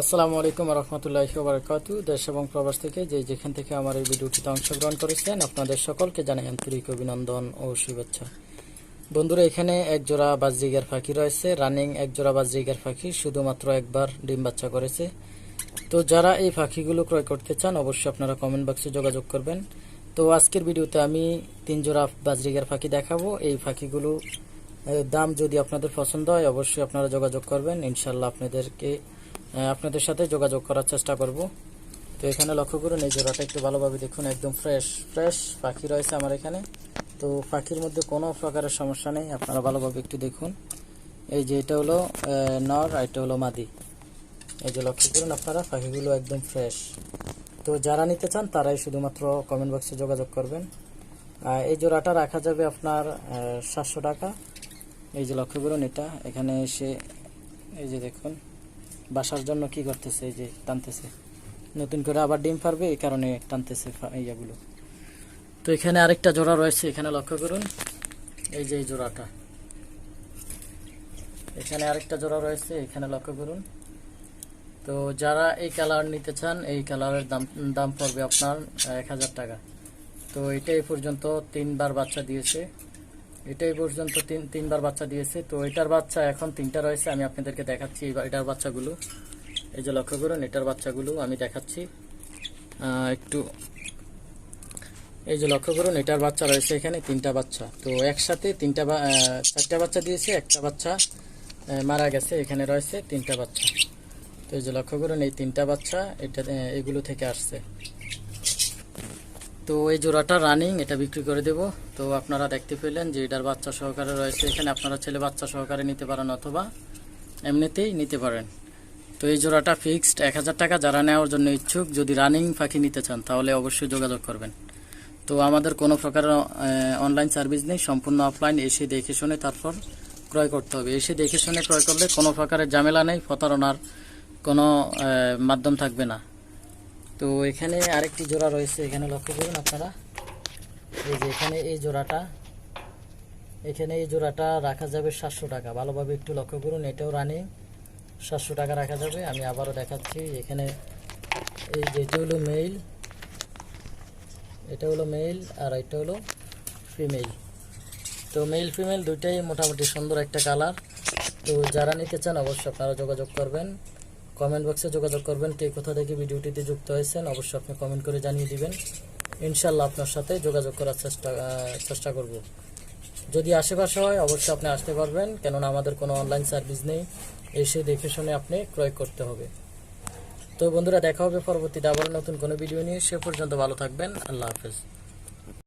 আসসালামু আলাইকুম রহমতুল্লাহ বারকাতু। দেশ এবং প্রবাস থেকে যে যেখান থেকে আমার এই ভিডিওটিতে অংশগ্রহণ করেছেন, আপনাদের সকলকে জানাই আন্তরিক অভিনন্দন ও শুভেচ্ছা। বন্ধুরা, এখানে এক জোড়া বাজরিগার পাখি রয়েছে। রানিং এক জোড়া বাজরিগার পাখি শুধুমাত্র একবার ডিম বাচ্চা করেছে। তো যারা এই পাখিগুলো ক্রয় করতে চান, অবশ্যই আপনারা কমেন্ট বক্সে যোগাযোগ করবেন। তো আজকের ভিডিওতে আমি তিন জোড়া বাজরিগার পাখি দেখাবো। এই পাখিগুলো দাম যদি আপনাদের পছন্দ হয়, অবশ্যই আপনারা যোগাযোগ করবেন। ইনশাল্লাহ আপনাদেরকে আপনাদের সাথে যোগাযোগ করার চেষ্টা করব। তো এখানে লক্ষ্য করুন, এই জোড়াটা একটু ভালোভাবে দেখুন, একদম ফ্রেশ ফ্রেশ পাখি রয়েছে আমার এখানে। তো পাখির মধ্যে কোনো প্রকারের সমস্যা নেই, আপনারা ভালোভাবে একটু দেখুন। এই যে এটা হলো নর আর এটা হলো মাদি। এই যে লক্ষ্য করুন আপনারা, পাখিগুলো একদম ফ্রেশ তো যারা নিতে চান, তারাই শুধুমাত্র কমেন্ট বক্সে যোগাযোগ করবেন। এই জোড়াটা রাখা যাবে আপনার সাতশো টাকা। এই যে লক্ষ্য করুন এটা, এখানে এসে, এই যে দেখুন। বাসার জন্য কি করতেছে যে টানতেছে। নতুন করে আবার ডিম পারবে এই কারণে টানতেছে ইয়াগুলো। তো এখানে আরেকটা জোড়া রয়েছে, এখানে লক্ষ্য করুন। এই যে এই জোড়াটা। এখানে আরেকটা জোড়া রয়েছে, এখানে লক্ষ্য করুন। তো যারা এই কালার নিতে চান, এই কালারের দাম দাম পড়বে আপনার, এক হাজার টাকা। তো এটা এই পর্যন্ত তিনবার বাচ্চা দিয়েছে। এটা এই পর্যন্ত তিন, তিনবার বাচ্চা দিয়েছে। তো এটার বাচ্চা এখন তিনটা রয়েছে, আমি আপনাদেরকে দেখাচ্ছি এটার বাচ্চাগুলো। এই যে লক্ষ্য করুন, এটার বাচ্চাগুলো আমি দেখাচ্ছি। একটু, এই যে লক্ষ্য করুন, এটার বাচ্চা রয়েছে এখানে তিনটা বাচ্চা। তো একসাথে তিনটা চারটা বাচ্চা দিয়েছে, একটা বাচ্চা মারা গেছে, এখানে রয়েছে তিনটা বাচ্চা। তো এই যে লক্ষ্য করুন, এই তিনটা বাচ্চা, এটা এগুলো থেকে আসছে। তো এই জোড়াটা রানিং এটা বিক্রি করে দেব। তো আপনারা দেখতে পেলেন যে এটার বাচ্চা সহকারে রয়েছে। এখানে আপনারা ছেলে বাচ্চা সহকারে নিতে পারেন অথবা এমনিতেই নিতে পারেন। তো এই জোড়াটা ফিক্সড এক হাজার টাকা। যারা নেওয়ার জন্য ইচ্ছুক, যদি রানিং পাখি নিতে চান, তাহলে অবশ্যই যোগাযোগ করবেন। তো আমাদের কোনো প্রকার অনলাইন সার্ভিস নেই। সম্পূর্ণ অফলাইন এসে দেখে শুনে তারপর ক্রয় করতে হবে। এসে দেখে শুনে ক্রয় করলে কোনো প্রকারের ঝামেলা নেই। প্রতারণার কোনো মাধ্যম থাকবে না। তো এখানে আরেকটি জোড়া রয়েছে, এখানে লক্ষ্য করুন আপনারা। এই যে এখানে এই জোড়াটা, এখানে এই জোড়াটা রাখা যাবে সাতশো টাকা। ভালোভাবে একটু লক্ষ্য করুন, এটাও রানিং সাতশো টাকা রাখা যাবে। আমি আবারও দেখাচ্ছি, এখানে এই যে এটা হলো মেইল এটা হলো মেইল আর এটা হলো ফিমেল তো মেল ফিমেল দুইটাই মোটামুটি সুন্দর একটা কালার তো যারা নিতে চান অবশ্যই আপনারা যোগাযোগ করবেন। কমেন্ট বক্সে যোগাযোগ করবেন কে কোথা থেকে ভিডিওটিতে যুক্ত হয়েছেন, অবশ্যই আপনি কমেন্ট করে জানিয়ে দিবেন। ইনশাল্লাহ আপনার সাথে যোগাযোগ করার চেষ্টা চেষ্টা করব। যদি আশেপাশে হয়, অবশ্যই আপনি আসতে পারবেন, কেননা আমাদের কোনো অনলাইন সার্ভিস নেই। এসে দেখে শুনে আপনি ক্রয় করতে হবে। তো বন্ধুরা, দেখা হবে পরবর্তীতে আবার নতুন কোনো ভিডিও নিয়ে। সে পর্যন্ত ভালো থাকবেন। আল্লাহ হাফেজ।